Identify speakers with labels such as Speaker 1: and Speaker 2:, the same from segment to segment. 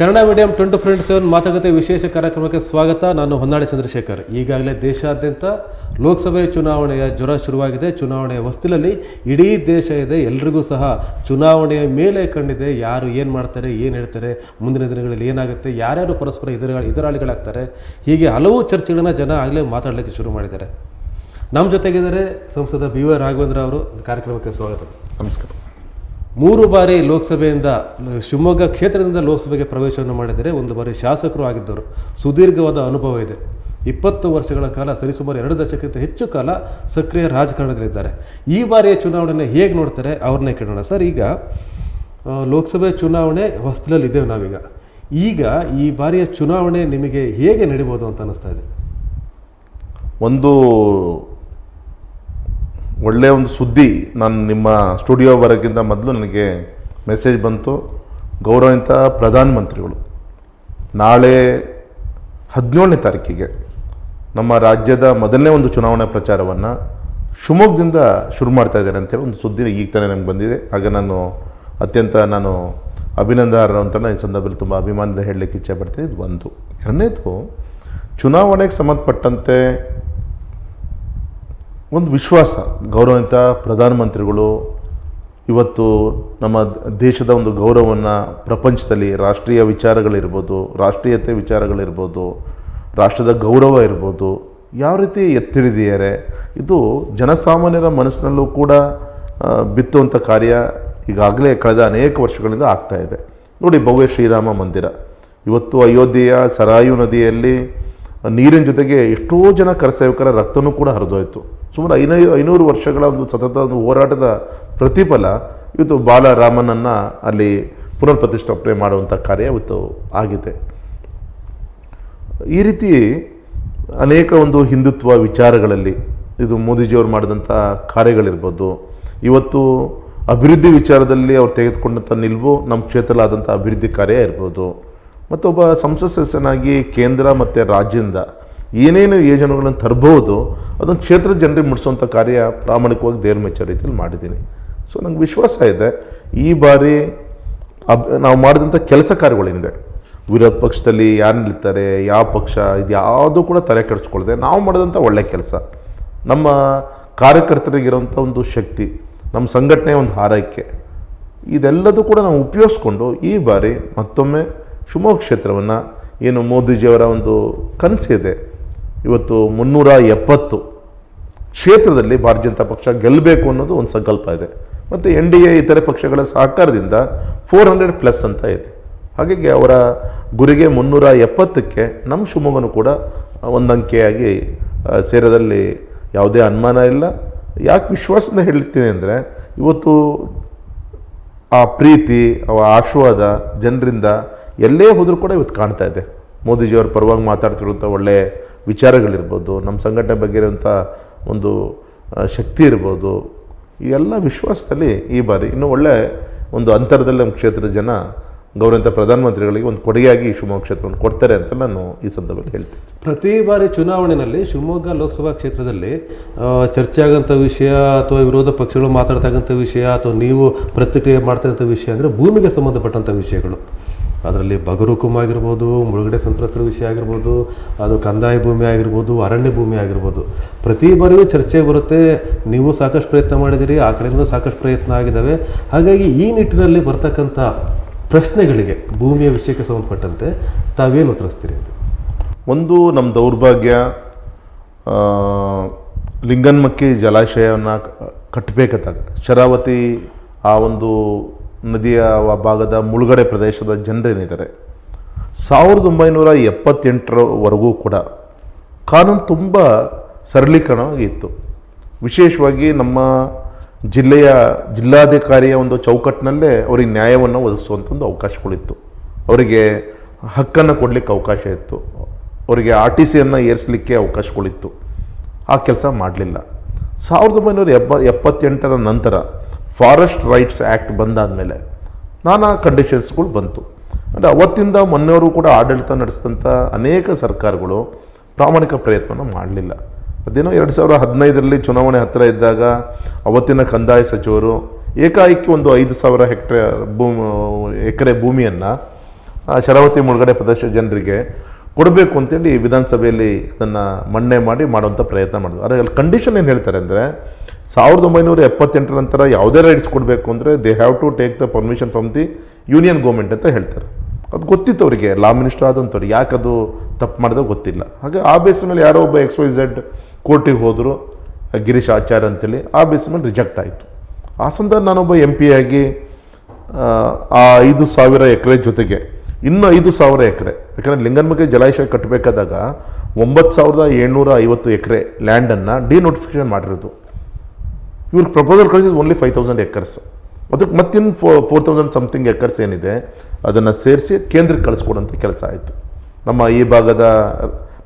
Speaker 1: Kannada medium twenty friend seven ಮಾತುಕತೆ ವಿಶೇಷ ಕಾರ್ಯಕ್ರಮಕ್ಕೆ ಸ್ವಾಗತ. ನಾನು ಹೊನ್ನಾಳಿ ಚಂದ್ರಶೇಖರ್. ಈಗಾಗಲೇ ದೇಶಾದ್ಯಂತ ಲೋಕಸಭೆ ಚುನಾವಣೆಯ ಜ್ವರ ಶುರುವಾಗಿದೆ. ಚುನಾವಣೆಯ ಹೊಸ್ತಿಲಲ್ಲಿ ಇಡೀ ದೇಶ ಇದೆ. ಎಲ್ರಿಗೂ ಸಹ ಚುನಾವಣೆಯ ಮೇಲೆ ಕಣ್ಣಿದೆ ಯಾರು ಏನು ಮಾಡ್ತಾರೆ, ಏನು ಹೇಳ್ತಾರೆ, ಮುಂದಿನ ದಿನಗಳಲ್ಲಿ ಏನಾಗುತ್ತೆ, ಯಾರ್ಯಾರು ಪರಸ್ಪರ ಇದರ ಎದುರಾಳಿಗಳಾಗ್ತಾರೆ, ಹೀಗೆ ಹಲವು ಚರ್ಚೆಗಳನ್ನು ಜನ ಆಗಲೇ ಮಾತಾಡಲಿಕ್ಕೆ ಶುರು ಮಾಡಿದ್ದಾರೆ. ನಮ್ಮ ಜೊತೆಗಿದ್ದಾರೆ ಸಂಸದ ಬಿ ವೈ ರಾಘವೇಂದ್ರ ಅವರು. ಕಾರ್ಯಕ್ರಮಕ್ಕೆ ಸ್ವಾಗತ.
Speaker 2: ನಮಸ್ಕಾರ.
Speaker 1: ಮೂರು ಬಾರಿ ಲೋಕಸಭೆಯಿಂದ, ಶಿವಮೊಗ್ಗ ಕ್ಷೇತ್ರದಿಂದ ಲೋಕಸಭೆಗೆ ಪ್ರವೇಶವನ್ನು ಮಾಡಿದರೆ ಒಂದು ಬಾರಿ ಶಾಸಕರು ಆಗಿದ್ದರು ಸುದೀರ್ಘವಾದ ಅನುಭವ ಇದೆ. ಇಪ್ಪತ್ತು ವರ್ಷಗಳ ಕಾಲ, ಸರಿಸುಮಾರು ಎರಡು ದಶಕಕ್ಕಿಂತ ಹೆಚ್ಚು ಕಾಲ ಸಕ್ರಿಯ ರಾಜಕಾರಣದಲ್ಲಿದ್ದಾರೆ. ಈ ಬಾರಿಯ ಚುನಾವಣೆಯನ್ನು ಹೇಗೆ ನೋಡ್ತಾರೆ ಅವ್ರನ್ನೇ ಕೇಳೋಣ. ಸರ್, ಈಗ ಲೋಕಸಭೆ ಚುನಾವಣೆ ಹೊಸ್ತಿಲಲ್ಲಿದ್ದೇವೆ ನಾವೀಗ. ಈಗ ಈ ಬಾರಿಯ ಚುನಾವಣೆ ನಿಮಗೆ ಹೇಗೆ ನಡಿಬೋದು ಅಂತ ಅನ್ನಿಸ್ತಾ ಇದೆ.
Speaker 2: ಒಂದು ಒಳ್ಳೆಯ ಒಂದು ಸುದ್ದಿ. ನಾನು ನಿಮ್ಮ ಸ್ಟುಡಿಯೋ ಬರೋಕ್ಕಿಂತ ಮೊದಲು ನನಗೆ ಮೆಸೇಜ್ ಬಂತು ಗೌರವಿತ ಪ್ರಧಾನಮಂತ್ರಿಗಳು, ನಾಳೆ ಹದಿನೇಳನೇ ತಾರೀಕಿಗೆ ನಮ್ಮ ರಾಜ್ಯದ ಮೊದಲನೇ ಒಂದು ಚುನಾವಣಾ ಪ್ರಚಾರವನ್ನು ಶಿವಮೊಗ್ಗದಿಂದ ಶುರು ಮಾಡ್ತಾ ಇದ್ದಾರೆ ಅಂತೇಳಿ ಒಂದು ಸುದ್ದಿ ಈಗ ತಾನೇ ನನಗೆ ಬಂದಿದೆ. ಹಾಗೆ ನಾನು ಅತ್ಯಂತ ನಾನು ಅಭಿನಂದನರು ಅಂತ ಈ ಸಂದರ್ಭದಲ್ಲಿ ತುಂಬ ಅಭಿಮಾನದಿಂದ ಹೇಳಲಿಕ್ಕೆ ಇಚ್ಛೆ ಪಡ್ತೀನಿ. ಇದು ಒಂದು. ಎರಡನೇದು, ಚುನಾವಣೆಗೆ ಸಂಬಂಧಪಟ್ಟಂತೆ ಒಂದು ವಿಶ್ವಾಸ. ಗೌರವಿತ ಪ್ರಧಾನಮಂತ್ರಿಗಳು, ಇವತ್ತು ನಮ್ಮ ದೇಶದ ಒಂದು ಗೌರವವನ್ನು ಪ್ರಪಂಚದಲ್ಲಿ ರಾಷ್ಟ್ರೀಯ ವಿಚಾರಗಳಿರ್ಬೋದು, ರಾಷ್ಟ್ರೀಯತೆ ವಿಚಾರಗಳಿರ್ಬೋದು, ರಾಷ್ಟ್ರದ ಗೌರವ ಇರ್ಬೋದು, ಯಾವ ರೀತಿ ಎತ್ತಿಡಿದಿದ್ದಾರೆ ಇದು ಜನಸಾಮಾನ್ಯರ ಮನಸ್ಸಿನಲ್ಲೂ ಕೂಡ ಬಿತ್ತುವಂಥ ಕಾರ್ಯ ಈಗಾಗಲೇ ಕಳೆದ ಅನೇಕ ವರ್ಷಗಳಿಂದ ಆಗ್ತಾ ಇದೆ. ನೋಡಿ ಭವ್ಯ ಶ್ರೀರಾಮ ಮಂದಿರ. ಇವತ್ತು ಅಯೋಧ್ಯೆಯ ಸರಾಯು ನದಿಯಲ್ಲಿ ನೀರಿನ ಜೊತೆಗೆ ಎಷ್ಟೋ ಜನ ಕರಸೇವಕರ ರಕ್ತನೂ ಕೂಡ ಹರಿದೋಯ್ತು. ಸುಮಾರು ಐನೈ, ಐನೂರು ವರ್ಷಗಳ ಒಂದು ಸತತ ಒಂದು ಹೋರಾಟದ ಪ್ರತಿಫಲ ಇವತ್ತು ಬಾಲರಾಮನನ್ನು ಅಲ್ಲಿ ಪುನರ್ ಪ್ರತಿಷ್ಠಾಪನೆ ಮಾಡುವಂಥ ಕಾರ್ಯ ಇವತ್ತು ಆಗಿದೆ. ಈ ರೀತಿ ಅನೇಕ ಒಂದು ಹಿಂದುತ್ವ ವಿಚಾರಗಳಲ್ಲಿ ಇದು ಮೋದಿಜಿಯವರು ಮಾಡಿದಂಥ ಕಾರ್ಯಗಳಿರ್ಬೋದು. ಇವತ್ತು ಅಭಿವೃದ್ಧಿ ವಿಚಾರದಲ್ಲಿ ಅವ್ರು ತೆಗೆದುಕೊಂಡಂಥ ನಿಲುವು ನಮ್ಮ ಕ್ಷೇತ್ರದಲ್ಲಾದಂಥ ಅಭಿವೃದ್ಧಿ ಕಾರ್ಯ ಇರ್ಬೋದು. ಮತ್ತೊಬ್ಬ ಸಂಸತ್ ಸದಸ್ಯನಾಗಿ ಕೇಂದ್ರ ಮತ್ತು ರಾಜ್ಯದಿಂದ ಏನೇನು ಯೋಜನೆಗಳನ್ನು ತರಬಹುದು ಅದನ್ನು ಕ್ಷೇತ್ರದ ಜನರಿಗೆ ಮುಟ್ಟಿಸುವಂಥ ಕಾರ್ಯ ಪ್ರಾಮಾಣಿಕವಾಗಿ ದೇವ್ರ ಮೆಚ್ಚೋ ರೀತಿಯಲ್ಲಿ ಮಾಡಿದ್ದೀನಿ. ಸೊ ನಂಗೆ ವಿಶ್ವಾಸ ಇದೆ, ಈ ಬಾರಿ ಅಬ್, ನಾವು ಮಾಡಿದಂಥ ಕೆಲಸ ಕಾರ್ಯಗಳೇನಿದೆ. ವಿರೋಧ ಪಕ್ಷದಲ್ಲಿ ಯಾರು ನಿಲ್ತಾರೆ, ಯಾವ ಪಕ್ಷ, ಇದು ಯಾವುದೂ ಕೂಡ ತಲೆ ಕೆಡಿಸ್ಕೊಳ್ಳದೆ ನಾವು ಮಾಡಿದಂಥ ಒಳ್ಳೆಯ ಕೆಲಸ. ನಮ್ಮ ಕಾರ್ಯಕರ್ತರಿಗಿರೋಂಥ ಒಂದು ಶಕ್ತಿ, ನಮ್ಮ ಸಂಘಟನೆ ಒಂದು ಹಾರೈಕೆ, ಇದೆಲ್ಲದೂ ಕೂಡ ನಾವು ಉಪಯೋಗಿಸ್ಕೊಂಡು ಈ ಬಾರಿ ಮತ್ತೊಮ್ಮೆ ಶಿವಮೊಗ್ಗ ಕ್ಷೇತ್ರವನ್ನು ಏನು ಮೋದಿಜಿಯವರ ಒಂದು ಕನಸಿದೆ. ಇವತ್ತು ಮುನ್ನೂರ ಎಪ್ಪತ್ತು ಕ್ಷೇತ್ರದಲ್ಲಿ ಭಾರತೀಯ ಜನತಾ ಪಕ್ಷ ಗೆಲ್ಲಬೇಕು ಅನ್ನೋದು ಒಂದು ಸಂಕಲ್ಪ ಇದೆ. ಮತ್ತು ಎನ್ ಡಿ ಎ ಇತರೆ ಪಕ್ಷಗಳ ಸಹಕಾರದಿಂದ ಫೋರ್ ಹಂಡ್ರೆಡ್ ಪ್ಲಸ್ ಅಂತ ಇದೆ. ಹಾಗಾಗಿ ಅವರ ಗುರಿಗೆ ಮುನ್ನೂರ ಎಪ್ಪತ್ತಕ್ಕೆ ನಮ್ಮ ಶಿವಮೊಗ್ಗನೂ ಕೂಡ ಒಂದು ಅಂಕೆಯಾಗಿ ಆ, ಸೇರೋದಲ್ಲಿ ಯಾವುದೇ ಅನುಮಾನ ಇಲ್ಲ. ಯಾಕೆ ವಿಶ್ವಾಸದಿಂದ ಹೇಳ್ತೀನಿ ಅಂದರೆ ಇವತ್ತು ಆ ಪ್ರೀತಿ ಆ ಆಶೀರ್ವಾದ ಜನರಿಂದ ಎಲ್ಲೇ ಹೋದರೂ ಕೂಡ ಇವತ್ತು ಕಾಣ್ತಾ ಇದೆ. ಮೋದಿಜಿಯವ್ರ ಪರವಾಗಿ ಮಾತಾಡ್ತಿರುವಂಥ ಒಳ್ಳೆಯ ವಿಚಾರಗಳಿರ್ಬೋದು, ನಮ್ಮ ಸಂಘಟನೆ ಬಗ್ಗೆ ಇರುವಂಥ ಒಂದು ಶಕ್ತಿ ಇರ್ಬೋದು, ಈ ಎಲ್ಲ ವಿಶ್ವಾಸದಲ್ಲಿ ಈ ಬಾರಿ ಇನ್ನೂ ಒಳ್ಳೆ ಒಂದು ಅಂತರದಲ್ಲಿ ನಮ್ಮ ಕ್ಷೇತ್ರದ ಜನ ಗೌರವಂತ ಪ್ರಧಾನಮಂತ್ರಿಗಳಿಗೆ ಒಂದು ಕೊಡುಗೆಯಾಗಿ ಶಿವಮೊಗ್ಗ ಕ್ಷೇತ್ರವನ್ನು ಕೊಡ್ತಾರೆ ಅಂತ ನಾನು ಈ ಸಂದರ್ಭದಲ್ಲಿ ಹೇಳ್ತೀನಿ.
Speaker 1: ಪ್ರತಿ ಬಾರಿ ಚುನಾವಣೆಯಲ್ಲಿ ಶಿವಮೊಗ್ಗ ಲೋಕಸಭಾ ಕ್ಷೇತ್ರದಲ್ಲಿ ಚರ್ಚೆ ಆಗೋಂಥ ವಿಷಯ ಅಥವಾ ವಿರೋಧ ಪಕ್ಷಗಳು ಮಾತಾಡ್ತಕ್ಕಂಥ ವಿಷಯ ಅಥವಾ ನೀವು ಪ್ರತಿಕ್ರಿಯೆ ಮಾಡ್ತಕ್ಕಂಥ ವಿಷಯ ಅಂದರೆ ಭೂಮಿಗೆ ಸಂಬಂಧಪಟ್ಟಂಥ ವಿಷಯಗಳು. ಅದರಲ್ಲಿ ಬಗರುಕುಮ್ ಆಗಿರ್ಬೋದು, ಮುಳುಗಡೆ ಸಂತ್ರಸ್ತರ ವಿಷಯ ಆಗಿರ್ಬೋದು, ಅದು ಕಂದಾಯ ಭೂಮಿ ಆಗಿರ್ಬೋದು, ಅರಣ್ಯ ಭೂಮಿ ಆಗಿರ್ಬೋದು. ಪ್ರತಿ ಬಾರಿಯೂ ಚರ್ಚೆ ಬರುತ್ತೆ, ನೀವು ಸಾಕಷ್ಟು ಪ್ರಯತ್ನ ಮಾಡಿದ್ದೀರಿ, ಆ ಕಡೆಯಿಂದ ಸಾಕಷ್ಟು ಪ್ರಯತ್ನ ಆಗಿದ್ದಾವೆ. ಹಾಗಾಗಿ ಈ ನಿಟ್ಟಿನಲ್ಲಿ ಬರ್ತಕ್ಕಂಥ ಪ್ರಶ್ನೆಗಳಿಗೆ, ಭೂಮಿಯ ವಿಷಯಕ್ಕೆ ಸಂಬಂಧಪಟ್ಟಂತೆ ತಾವೇನು ಉತ್ತರಿಸ್ತೀರಿ ಅಂತ?
Speaker 2: ಒಂದು, ನಮ್ಮ ದೌರ್ಭಾಗ್ಯ ಲಿಂಗನ್ಮಕ್ಕಿ ಜಲಾಶಯವನ್ನು ಕಟ್ಟಬೇಕಾದಾಗ ಶರಾವತಿ ಆ ಒಂದು ನದಿಯ ಭಾಗದ ಮುಳುಗಡೆ ಪ್ರದೇಶದ ಜನರೇನಿದ್ದಾರೆ? ಸಾವಿರದ ಒಂಬೈನೂರ ಎಪ್ಪತ್ತೆಂಟರವರೆಗೂ ಕೂಡ ಕಾನೂನು ತುಂಬ ಸರಳೀಕರಣವಾಗಿತ್ತು. ವಿಶೇಷವಾಗಿ ನಮ್ಮ ಜಿಲ್ಲೆಯ ಜಿಲ್ಲಾಧಿಕಾರಿಯ ಒಂದು ಚೌಕಟ್ಟಿನಲ್ಲೇ ಅವರಿಗೆ ನ್ಯಾಯವನ್ನು ಒದಗಿಸುವಂಥ ಒಂದು ಅವಕಾಶಗಳಿತ್ತು. ಅವರಿಗೆ ಹಕ್ಕನ್ನು ಕೊಡಲಿಕ್ಕೆ ಅವಕಾಶ ಇತ್ತು. ಅವರಿಗೆ ಆರ್ ಟಿ ಸಿಯನ್ನು ಏರಿಸಲಿಕ್ಕೆ ಅವಕಾಶಗಳಿತ್ತು. ಆ ಕೆಲಸ ಮಾಡಲಿಲ್ಲ. ಸಾವಿರದ ಒಂಬೈನೂರ ಎಪ್ಪ ಎಪ್ಪತ್ತೆಂಟರ ನಂತರ ಫಾರೆಸ್ಟ್ ರೈಟ್ಸ್ ಆ್ಯಕ್ಟ್ ಬಂದಾದಮೇಲೆ ನಾನಾ ಕಂಡೀಷನ್ಸ್ಗಳು ಬಂತು. ಅಂದರೆ ಅವತ್ತಿಂದ ಮೊನ್ನೆಯವರು ಕೂಡ ಆಡಳಿತ ನಡೆಸಿದಂಥ ಅನೇಕ ಸರ್ಕಾರಗಳು ಪ್ರಾಮಾಣಿಕ ಪ್ರಯತ್ನವನ್ನು ಮಾಡಲಿಲ್ಲ. ಅದೇನೋ ಎರಡು ಸಾವಿರದ ಹದಿನೈದರಲ್ಲಿ ಚುನಾವಣೆ ಹತ್ತಿರ ಇದ್ದಾಗ ಅವತ್ತಿನ ಕಂದಾಯ ಸಚಿವರು ಏಕಾಏಕಿ ಒಂದು ಐದು ಸಾವಿರ ಹೆಕ್ಟೇರ್ ಭೂಮಿ ಎಕರೆ ಭೂಮಿಯನ್ನು ಶರಾವತಿ ಮುಳುಗಡೆ ಪ್ರದೇಶ ಜನರಿಗೆ ಕೊಡಬೇಕು ಅಂತೇಳಿ ವಿಧಾನಸಭೆಯಲ್ಲಿ ಅದನ್ನು ಮಣ್ಣೆ ಮಾಡಿ ಮಾಡುವಂಥ ಪ್ರಯತ್ನ ಮಾಡಿದ್ರು. ಆದರೆ ಕಂಡೀಷನ್ ಏನು ಹೇಳ್ತಾರೆ ಅಂದರೆ ಸಾವಿರದ ಒಂಬೈನೂರ ಎಪ್ಪತ್ತೆಂಟರ ನಂತರ ಯಾವುದೇ ರೈಟ್ಸ್ ಕೊಡಬೇಕು ಅಂದರೆ they have to take the permission from the union government ಅಂತ ಹೇಳ್ತಾರೆ. ಅದು ಗೊತ್ತಿತ್ತು ಅವರಿಗೆ ಲಾ ಮಿನಿಸ್ಟರ್ ಆದಂಥವ್ರು ಯಾಕೆ ಅದು ತಪ್ಪು ಮಾಡಿದಾಗ ಗೊತ್ತಿಲ್ಲ. ಹಾಗೆ ಆ ಬೇಸ್ ಮೇಲೆ ಯಾರೋ ಒಬ್ಬ ಎಕ್ಸ್ ವೈ ಝೆಡ್ ಕೋರ್ಟಿಗೆ ಹೋದರು ಗಿರೀಶ್ ಆಚಾರ್ಯ ಅಂತೇಳಿ ಆ ಬೇಸ್ ಮೇಲೆ ರಿಜೆಕ್ಟ್ ಆಯಿತು. ಆ ಸಂದರ್ಭ ನಾನೊಬ್ಬ ಎಂ ಪಿ ಆಗಿ ಆ, ಐದು ಸಾವಿರ ಎಕರೆ ಜೊತೆಗೆ ಇನ್ನೂ ಐದು ಸಾವಿರ ಎಕರೆ ಯಾಕಂದರೆ ಲಿಂಗನ್ಮಗೆ ಜಲಾಶಯ ಕಟ್ಟಬೇಕಾದಾಗ ಒಂಬತ್ತು ಸಾವಿರದ ಏಳ್ನೂರ ಐವತ್ತು ಎಕರೆ ಲ್ಯಾಂಡನ್ನು ಡಿನೋಟಿಫಿಕೇಷನ್ ಮಾಡಿರೋದು. ಇವ್ರಿಗೆ ಪ್ರಪೋಸಲ್ ಕಳಿಸಿದ್ದು ಓನ್ಲಿ ಫೈವ್ ತೌಸಂಡ್ ಎಕರ್ಸ್. ಅದಕ್ಕೆ ಮತ್ತಿನ್ನು four four thousand something acres ಏನಿದೆ, ಅದನ್ನು ಸೇರಿಸಿ ಕೇಂದ್ರಕ್ಕೆ ಕಳಿಸ್ಕೊಡೋಂಥ ಕೆಲಸ ಆಯಿತು. ನಮ್ಮ ಈ ಭಾಗದ